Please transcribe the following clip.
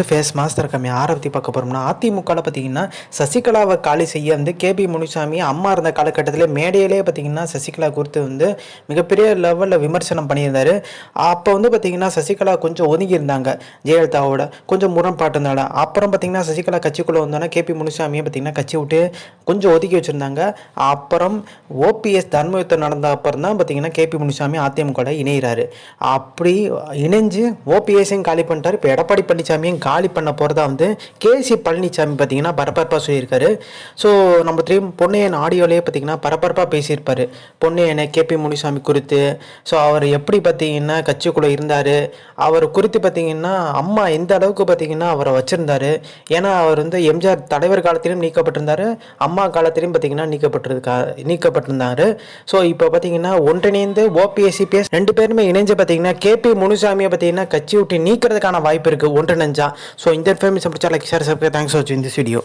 Face master கம்மி. ஆரை பற்றி பார்க்க போகிறோம்னா அதிமுகவில் பார்த்தீங்கன்னா சசிகலாவை காலி செய்ய வந்து கேபி முனுசாமி அம்மா இருந்த காலகட்டத்தில் மேடையிலே பார்த்தீங்கன்னா சசிகலா குறித்து வந்து மிகப்பெரிய லெவலில் விமர்சனம் பண்ணியிருந்தாரு. அப்போ வந்து பார்த்தீங்கன்னா சசிகலா கொஞ்சம் ஒதுங்கி இருந்தாங்க. ஜெயலலிதாவோட கொஞ்சம் முரண்பாட்டுனால அப்புறம் பார்த்தீங்கன்னா சசிகலா கட்சிக்குள்ளே வந்தோன்னா கேபி முனுசாமியை பார்த்தீங்கன்னா கட்சி விட்டு கொஞ்சம் ஒதுக்கி வச்சுருந்தாங்க. அப்புறம் ஓபிஎஸ் தர்மயுத்தம் நடந்த அப்புறம் தான் பார்த்தீங்கன்னா கேபி முனுசாமி அதிமுகவில் இணைகிறாரு அப்படி இணைஞ்சு ஓபிஎஸ்ஸையும் காலி பண்ணிட்டார். இப்போ எடப்பாடி பழனிசாமியும் காலி பண்ண போகிறதா வந்து கேசி பழனிசாமி பார்த்தீங்கன்னா பரபரப்பாக சொல்லியிருக்காரு. ஸோ நம்ம தெரியும் பொன்னையன் ஆடியோலேயே பார்த்தீங்கன்னா பரபரப்பாக பேசியிருப்பார். பொன்னையனை கேபி முனிசாமி குறித்து. ஸோ அவர் எப்படி பார்த்தீங்கன்னா கட்சிக்குள்ளே இருந்தார். அவர் குறித்து பார்த்தீங்கன்னா அம்மா எந்த அளவுக்கு பார்த்தீங்கன்னா அவரை வச்சுருந்தாரு. ஏன்னா அவர் வந்து எம்ஜிஆர் தலைவர் காலத்திலும் நீக்கப்பட்டிருந்தார். அம்மா காலத்திலும் பார்த்தீங்கன்னா நீக்கப்பட்டிருக்கா நீக்கப்பட்டிருந்தார். ஸோ இப்போ பார்த்தீங்கன்னா ஒன்றிணைந்து ஓபிஎஸ்சி பேஸ் ரெண்டு பேருமே இணைஞ்சு பார்த்தீங்கன்னா கேபி முனுசாமியை பார்த்தீங்கன்னா கட்சி விட்டு நீக்கிறதுக்கான வாய்ப்பு இருக்குது ஒன்றிணைஞ்சா. ஸோ இந்த இன்ஃபர்மேஷன் பிடிச்சா like share subscribe thanks for வாட்சிங் திஸ் வீடியோ